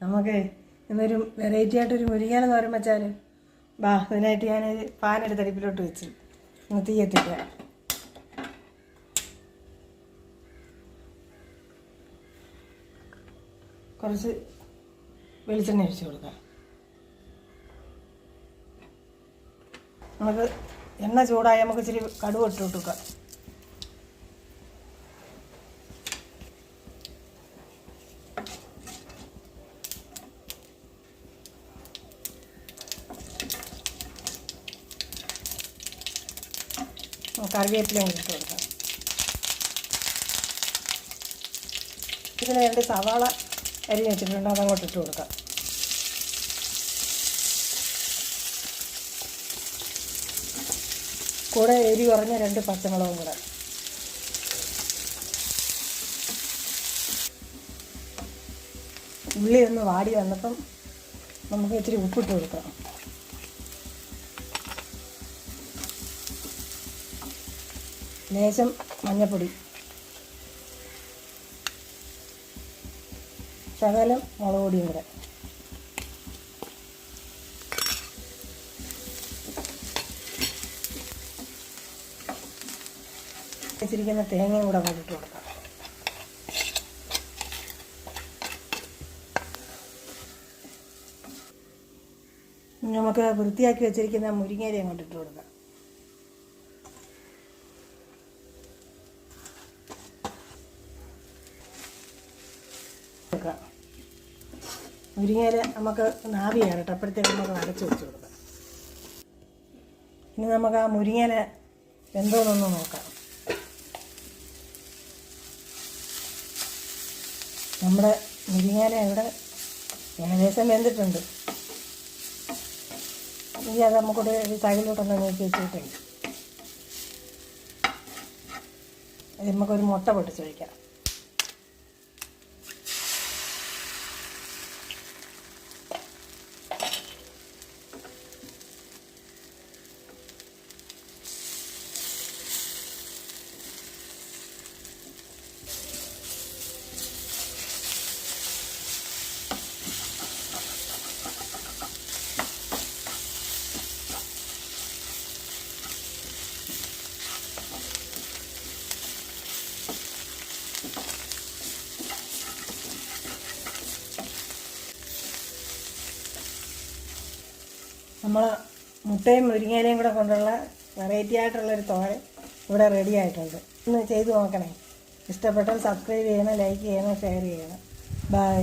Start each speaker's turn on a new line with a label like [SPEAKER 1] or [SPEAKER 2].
[SPEAKER 1] നമുക്ക് ഇന്നൊരു വെറൈറ്റി ആയിട്ടൊരു മുരിങ്ങാന്ന് തോരൻ വെച്ചാൽ ബാ അതിനായിട്ട് ഞാൻ പാനൊരു അടുപ്പിലോട്ട് വെച്ച്. ഒന്ന് തീ എത്തിക്കാം കുറച്ച് വെളിച്ചെണ്ണ ഒഴിച്ച് കൊടുക്കാം നമുക്ക് എണ്ണ ചൂടായി നമുക്ക് ഇച്ചിരി കടുവ ഇട്ട് കൊടുക്കാം. കറിവേപ്പിലയും കൂടി ഇട്ട് കൊടുക്കാം. ഇതിന് രണ്ട് സവാള അരി വെച്ചിട്ടുണ്ട് അതങ്ങോട്ട് ഇട്ട് കൊടുക്കാം. കൂടെ എരി കുറഞ്ഞ രണ്ട് പച്ചമുളകും കൂടെ. ഉള്ളി ഒന്ന് വാടി വന്നപ്പം നമുക്ക് ഇത്തിരി ഉപ്പിട്ട് കൊടുക്കാം. ലേശം മഞ്ഞപ്പൊടി. ശകലം മുളക് പൊടിയും കൂടെ. വെച്ചിരിക്കുന്ന തേങ്ങയും കൂടെ കൊണ്ടിട്ട് കൊടുക്കാം. നമുക്ക് വൃത്തിയാക്കി വെച്ചിരിക്കുന്ന മുരിങ്ങയിലയും കൊണ്ടിട്ട് കൊടുക്കാം. കൊടുക്കാം മുരിങ്ങയില നമുക്ക് നാവിയാണ് കേട്ടോ. അപ്പോഴത്തേക്ക് നമുക്ക് അടച്ചു വെച്ച് കൊടുക്കാം. ഇനി നമുക്ക് ആ മുരിങ്ങയില എന്തോന്നൊന്ന് നോക്കാം. നമ്മുടെ മുരിങ്ങയില ഇവിടെ ഏകദേശം വെന്തിട്ടുണ്ട്. ഇനി അത് നമുക്കൊരു തകിലോട്ടൊന്ന് നോക്കി വെച്ചിട്ടുണ്ട്. നമുക്കൊരു മുട്ട പൊട്ടിച്ച് വയ്ക്കാം നമ്മൾ മുട്ടയും മുരിങ്ങയിലയും കൂടെ കൊണ്ടുള്ള വെറൈറ്റി ആയിട്ടുള്ളൊരു തോരൻ ഇവിടെ റെഡി ആയിട്ടുണ്ട്. ഒന്ന് ചെയ്ത് നോക്കണേ. ഇഷ്ടപ്പെട്ടാൽ സബ്സ്ക്രൈബ് ചെയ്യണം ലൈക്ക് ചെയ്യണം ഷെയർ ചെയ്യണം. ബൈ